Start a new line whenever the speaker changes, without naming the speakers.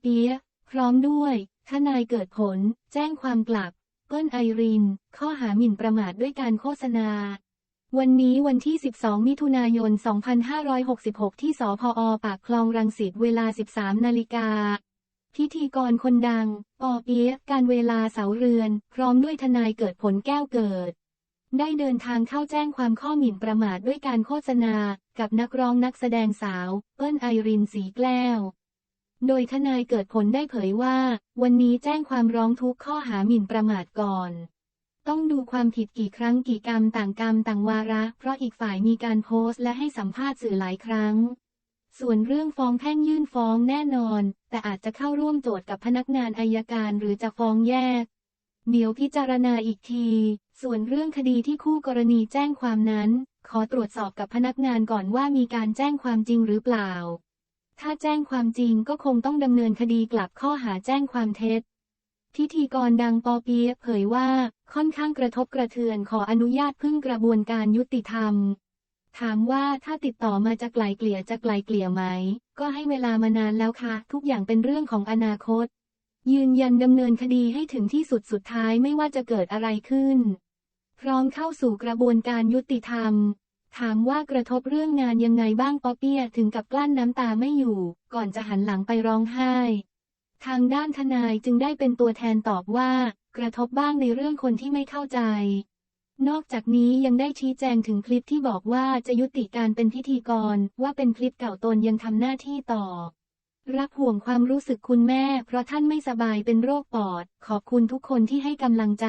เปียะพร้อมด้วยทนายเกิดผล แจ้งความกลับ เปิ้ลไอริน ข้อหาหมิ่นประมาทด้วยการโฆษณา วันนี้วันที่ 12 มิถุนายน 2566 ที่สพอปากคลองรังสิตเวลา 13 นาฬิกา พิธีกรคนดัง ปอเปี๊ยะการเวลาเสาเรือน พร้อมด้วยทนายเกิดผลแก้วเกิด ได้เดินทางเข้าแจ้งความข้อหมิ่นประมาทด้วยการโฆษณา กับนักร้องนักแสดงสาว เปิ้ลไอรินสีแก้ว โดยทนายเกิดผลได้เผยว่า วันนี้แจ้งความร้องทุกข้อหาหมิ่นประมาทก่อน ต้องดูความผิดกี่ครั้งกี่กรรมต่างกรรมต่างวาระ เพราะอีกฝ่ายมีการโพสต์และให้สัมภาษณ์สื่อหลายครั้ง ส่วนเรื่องฟ้องแพ่งยื่นฟ้องแน่นอน แต่อาจจะเข้าร่วมโจทย์กับพนักงานอายการหรือจะฟ้องแยก เดี๋ยวพิจารณาอีกที ส่วนเรื่องคดีที่คู่กรณีแจ้งความนั้น ขอตรวจสอบกับพนักงานก่อนว่ามีการแจ้งความจริงหรือเปล่า ถ้าแจ้งความจริงก็คงต้องดำเนินคดีกลับข้อหาแจ้งความเท็จ พิธีกรดังปอเปียเผยว่าค่อนข้างกระทบกระเทือนขออนุญาตพึ่งกระบวนการยุติธรรม ถามว่าถ้าติดต่อมาจะไกลเกลี่ยจะไกลเกลี่ยไหม ก็ให้เวลามานานแล้วค่ะ ทุกอย่างเป็นเรื่องของอนาคต ยืนยันดำเนินคดีให้ถึงที่สุดสุดท้ายไม่ว่าจะเกิดอะไรขึ้น พร้อมเข้าสู่กระบวนการยุติธรรม ถามว่ากระทบเรื่องงานยังไงบ้างป๊อเปียถึงกับกลั้นน้ำตาไม่อยู่ ก่อนจะหันหลังไปร้องไห้ ทางด้านทนายจึงได้เป็นตัวแทนตอบว่า กระทบบ้างในเรื่องคนที่ไม่เข้าใจ นอกจากนี้ยังได้ชี้แจงถึงคลิปที่บอกว่าจะยุติการเป็นพิธีกร ว่าเป็นคลิปเก่าตนยังทำหน้าที่ต่อ รักห่วงความรู้สึกคุณแม่ เพราะท่านไม่สบายเป็นโรคปอด ขอบคุณทุกคนที่ให้กำลังใจ